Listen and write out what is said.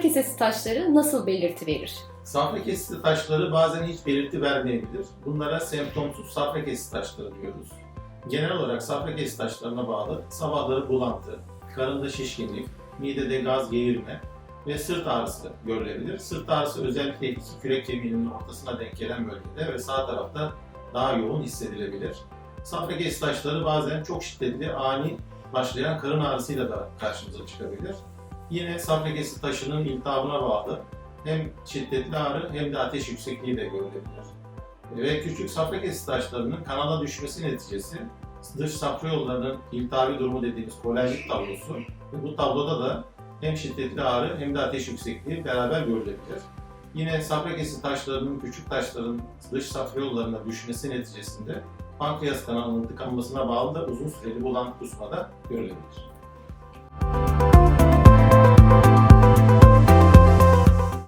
kesesi taşları nasıl belirti verir? Safra kesesi taşları bazen hiç belirti vermeyebilir. Bunlara semptomsuz safra kesesi taşları diyoruz. Genel olarak safra kesesi taşlarına bağlı sabahları bulantı, karında şişkinlik, midede gaz geğirme ve sırt ağrısı görülebilir. Sırt ağrısı özellikle iki kürek kemiğinin ortasına denk gelen bölgede ve sağ tarafta daha yoğun hissedilebilir. Safra kesesi taşları bazen çok şiddetli, ani başlayan karın ağrısıyla da karşımıza çıkabilir. Yine safra kesesi taşının iltihabına bağlı hem şiddetli ağrı hem de ateş yüksekliği de görülebilir. Ve küçük safra kesesi taşlarının kanala düşmesi neticesi dış safra yollarının iltihabi durumu dediğimiz kolenlik tablosu ve bu tabloda da hem şiddetli ağrı hem de ateş yüksekliği beraber görülebilir. Yine safra kesesi taşlarının küçük taşların dış safra yollarına düşmesi neticesinde pankreas kanalının tıkanmasına bağlı da uzun süreli bulantı kusma da görülebilir.